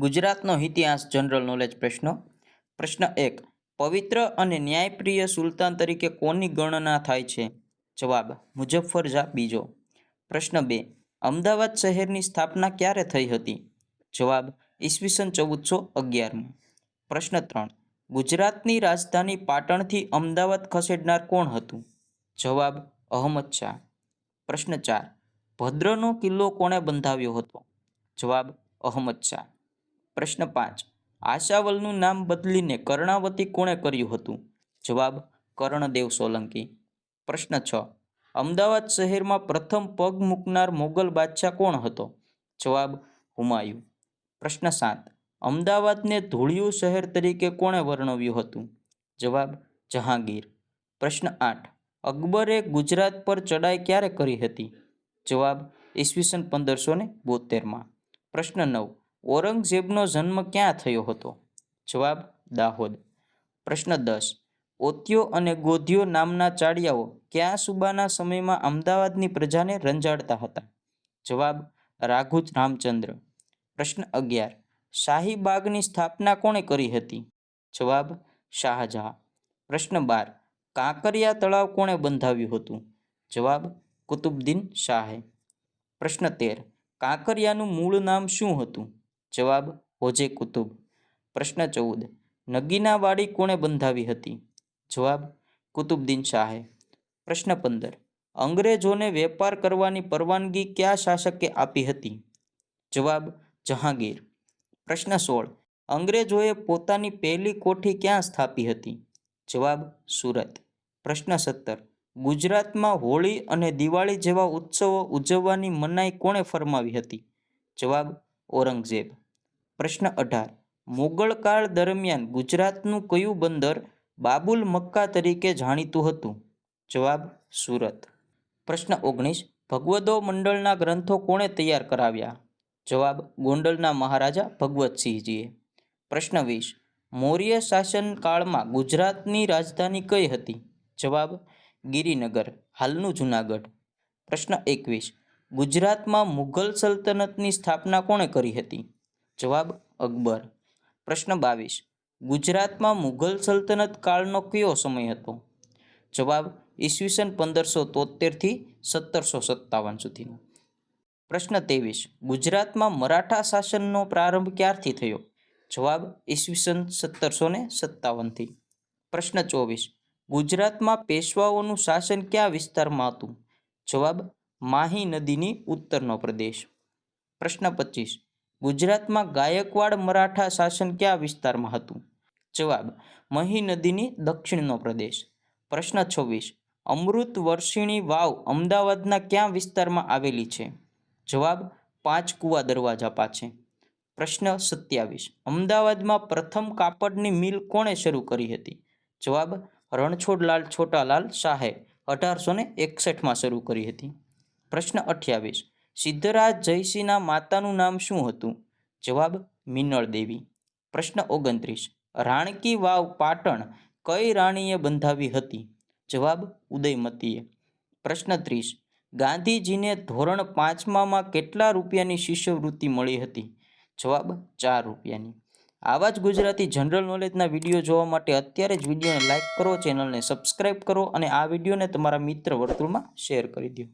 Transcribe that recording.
ગુજરાતનો ઇતિહાસ general knowledge પ્રશ્નો. પ્રશ્ન એક, પવિત્ર અને ન્યાયપ્રિય સુલતાન તરીકે કોની ગણના થાય છે? જવાબ, મુઝફ્ફર બીજો. પ્રશ્ન બે, અમદાવાદ શહેરની સ્થાપના ક્યારે થઈ હતી? જવાબ, ઈસવીસન ચૌદસો અગિયારમાં પ્રશ્ન ત્રણ, ગુજરાતની રાજધાની પાટણથી અમદાવાદ ખસેડનાર કોણ હતું? જવાબ, અહમદ શાહ. પ્રશ્ન ચાર, ભદ્રનો કિલ્લો કોણે બંધાવ્યો હતો? જવાબ, અહમદ શાહ. પ્રશ્ન પાંચ. આશાવલનું નામ બદલીને કર્ણાવતી કોણે કર્યું હતું? જવાબ, કર્ણદેવ સોલંકી. પ્રશ્ન છ. અમદાવાદ શહેરમાં પ્રથમ પગ મૂકનાર મોગલ બાદશાહ કોણ હતો? જવાબ, હુમાયું. પ્રશ્ન સાત. અમદાવાદને ધૂળિયું શહેર તરીકે કોણે વર્ણવ્યું હતું? જવાબ, જહાંગીર. પ્રશ્ન આઠ. અકબરે ગુજરાત પર ચડાઈ ક્યારે કરી હતી? જવાબ, ઈસવીસન પંદરસો ને બોતેરમાં પ્રશ્ન નવ. ઔરંગઝેબનો જન્મ ક્યાં થયો હતો? જવાબ, દાહોદ. પ્રશ્ન દસ. ઓત્યો અને ગોધીઓ નામના ચાડિયાઓ કયા સુબાના સમયમાં અમદાવાદની પ્રજાને રંજાડતા હતા? જવાબ રાઘુજ રામચંદ્ર. પ્રશ્ન અગિયાર. શાહી બાગની સ્થાપના કોણે કરી હતી? જવાબ, શાહજહાં. પ્રશ્ન બાર. કાંકરિયા તળાવ કોણે બંધાવ્યું હતું? જવાબ, કુતુબદ્દીન શાહે. પ્રશ્ન તેર. કાંકરિયાનું મૂળ નામ શું હતું? જવાબ, હોજે કુતુબ. પ્રશ્ન ચૌદ, નગીનાવાડી કોણે બંધાવી હતી? જવાબ, કુતુબદીન શાહે. પ્રશ્ન પંદર, અંગ્રેજોને વેપાર કરવાની પરવાનગી કયા શાસકે આપી હતી? જવાબ, જહાંગીર. પ્રશ્ન સોળ, અંગ્રેજોએ પોતાની પહેલી કોઠી ક્યાં સ્થાપી હતી? જવાબ, સુરત. પ્રશ્ન સત્તર, ગુજરાતમાં હોળી અને દિવાળી જેવા ઉત્સવો ઉજવવાની મનાઈ કોણે ફરમાવી હતી? જવાબ, ઔરંગઝેબ. પ્રશ્ન અઢાર. કાળ દરમિયાન ગુજરાતનું કયું બંદર બાબુલ મક્કા તરીકે જાણીતું હતું? જવાબ, સુરત. પ્રશ્ન ઓગણીસ. ભગવદો મંડળના ગ્રંથો કોણે તૈયાર કરાવ્યા? જવાબ, ગોંડલના મહારાજા ભગવતસિંહજીએ. પ્રશ્ન વીસ. મૌર્ય શાસનકાળમાં ગુજરાતની રાજધાની કઈ હતી? જવાબ, ગિરિનગર, હાલનું જુનાગઢ. પ્રશ્ન એકવીસ. ગુજરાતમાં મુઘલ સલ્તનતની સ્થાપના કોણે કરી હતી? જવાબ અકબર. પ્રશ્ન બાવીસ. ગુજરાતમાં મુઘલ સલ્તનત કાળનો કયો સમય હતો? જવાબ ઈસવીસન પંદરસો તોતેરથી સત્તરસો સત્તાવન સુધીનો. પ્રશ્ન ત્રેવીસ. ગુજરાતમાં મરાઠા શાસનનો પ્રારંભ ક્યારથી થયો? જવાબ ઈસવીસન સત્તરસો ને સત્તાવનથી પ્રશ્ન ચોવીસ. ગુજરાતમાં પેશવાઓનું શાસન કયા વિસ્તારમાં હતું? જવાબ માહી નદીની ઉત્તરનો પ્રદેશ. પ્રશ્ન પચીસ. ગુજરાતમાં ગાયકવાડ મરાઠા શાસન કયા વિસ્તારમાં હતું? જવાબ, મહી નદીની દક્ષિણનો પ્રદેશ. પ્રશ્ન છવ્વીસ, અમૃત વર્ષિણી વાવ અમદાવાદના ક્યાં વિસ્તારમાં આવેલી છે? જવાબ, પાંચ કુવા દરવાજા પાછે પ્રશ્ન સત્યાવીસ, અમદાવાદમાં પ્રથમ કાપડની મિલ કોણે શરૂ કરી હતી? જવાબ રણછોડલાલ છોટાલાલ શાહે અઢારસો ને એકસઠમાં શરૂ કરી હતી. પ્રશ્ન અઠ્યાવીસ સિદ્ધરાજ જયસિંહના માતાનું નામ શું હતું? જવાબ, મિનળ દેવી. પ્રશ્ન ઓગણત્રીસ. રાણકી વાવ પાટણ કઈ રાણીએ બંધાવી હતી? જવાબ, ઉદયમતીએ. પ્રશ્ન ત્રીસ. ગાંધીજીને ધોરણ પાંચમામાં કેટલા રૂપિયાની શિષ્યવૃત્તિ મળી હતી? જવાબ, ચાર રૂપિયાની. આવા જ ગુજરાતી જનરલ નોલેજના વીડિયો જોવા માટે અત્યારે જ વિડીયોને લાઇક કરો, ચેનલને સબસ્ક્રાઇબ કરો અને આ વિડીયોને તમારા મિત્ર વર્તુળમાં શેર કરી દો.